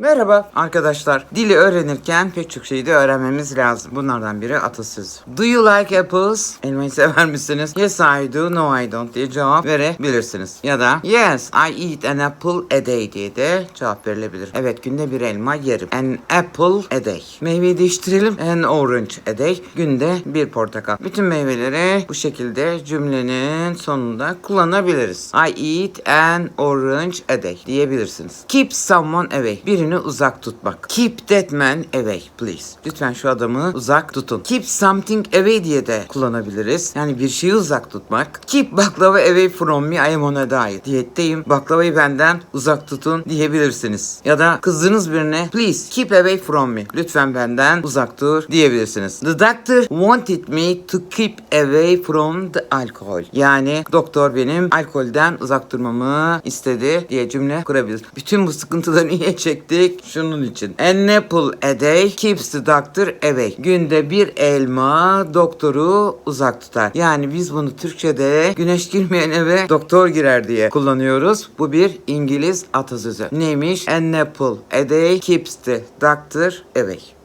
Merhaba arkadaşlar. Dili öğrenirken pek çok şeyi de öğrenmemiz lazım. Bunlardan biri atasözü. Do you like apples? Elmayı sever misiniz? Yes I do, no I don't diye cevap verebilirsiniz. Ya da yes I eat an apple a day diye de cevap verilebilir. Evet günde bir elma yerim. An apple a day. Meyveyi değiştirelim. An orange a day. Günde bir portakal. Bütün meyveleri bu şekilde cümlenin sonunda kullanabiliriz. I eat an orange a day diyebilirsiniz. Keep someone away. Birini uzak tutmak. Keep that man away please. Lütfen şu adamı uzak tutun. Keep something away diye de kullanabiliriz. Yani bir şeyi uzak tutmak. Keep baklava away from me I am on diet. Diyetteyim. Baklavayı benden uzak tutun diyebilirsiniz. Ya da kızdığınız birine please keep away from me. Lütfen benden uzak dur diyebilirsiniz. The doctor wanted me to keep away from the alcohol. Yani doktor benim alkolden uzak durmamı istedi diye cümle kurabiliriz. Bütün bu sıkıntıları niye çektik? Şunun için. An apple a day keeps the doctor away. Günde bir elma doktoru uzak tutar. Yani biz bunu Türkçe'de güneş girmeyen eve doktor girer diye kullanıyoruz. Bu bir İngiliz atasözü. Neymiş? An apple a day keeps the doctor away.